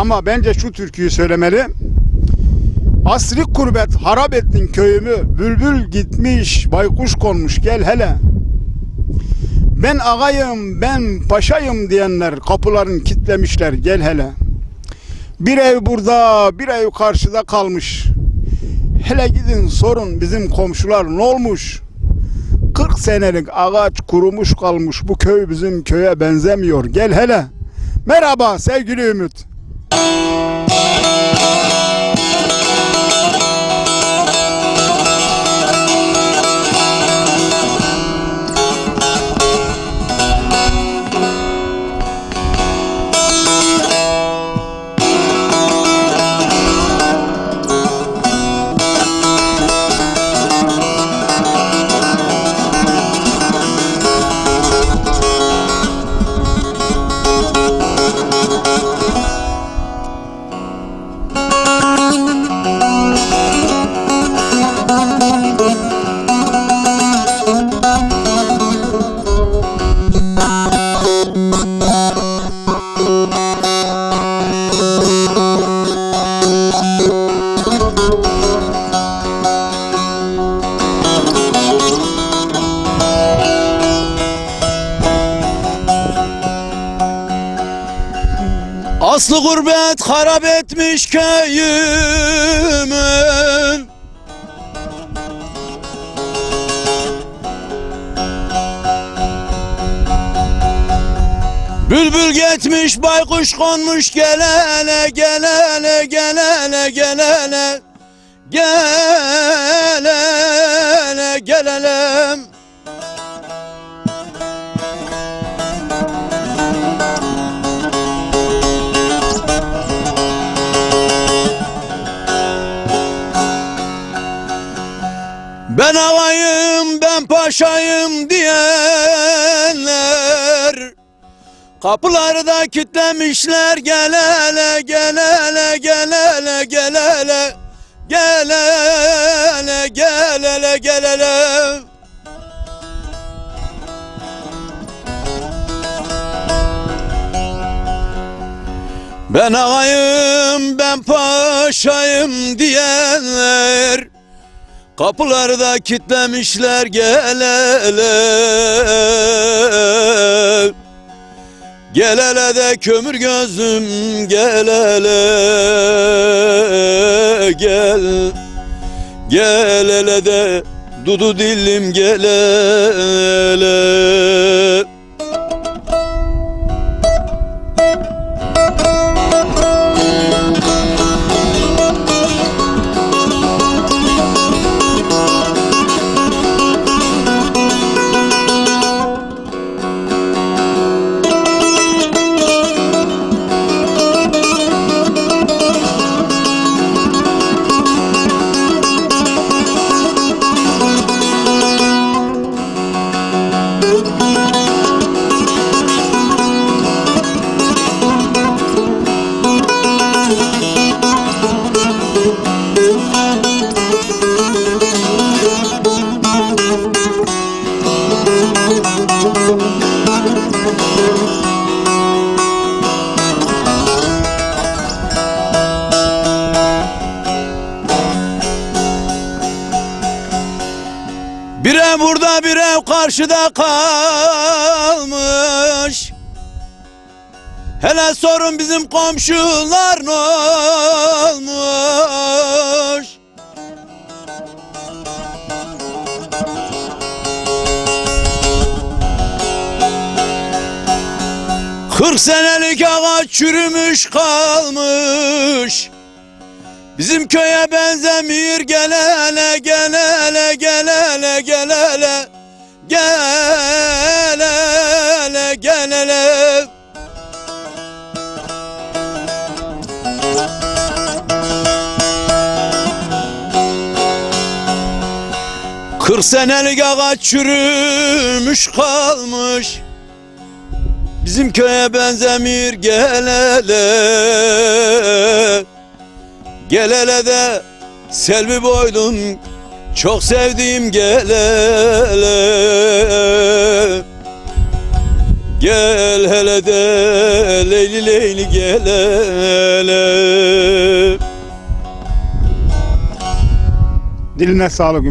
Ama bence şu türküyü söylemeli. Asri kurbet harap ettin köyümü. Bülbül gitmiş, baykuş konmuş gel hele. Ben ağayım, ben paşayım diyenler kapılarını kitlemişler gel hele. Bir ev burada, bir ev karşıda kalmış. Hele gidin sorun bizim komşular ne olmuş? 40 senelik ağaç kurumuş kalmış bu köy bizim köye benzemiyor gel hele. Merhaba sevgili Ümit. Música Aslı gurbet harap etmiş köyümün. Bülbül gitmiş baykuş konmuş gelene gelene gelene gelene gelene Ben ağayım ben paşayım diyenler. Kapıları da kilitlemişler gel hele gel hele gel hele gel hele Gel hele gel hele gel hele. Ben ağayım ben paşayım diyenler Kapıları da kilitlemişler gel hele. Gel hele de kömür gözüm gel hele. Gel. Gel hele de dudu dilim gel Bir ev burada bir ev karşıda kalmış. Hele sorun bizim komşular ne olmuş? Kırk senelik ağaç çürümüş kalmış. Bizim köye benzemiyor gel hele Kırk senelik ağaç çürümüş kalmış. Bizim köye benzemiyor gel hele. Gel hele de selvi boylum çok sevdiğim gel hele. Gel hele de Leyli Leyli gel hele. Diline sağlık Ümit.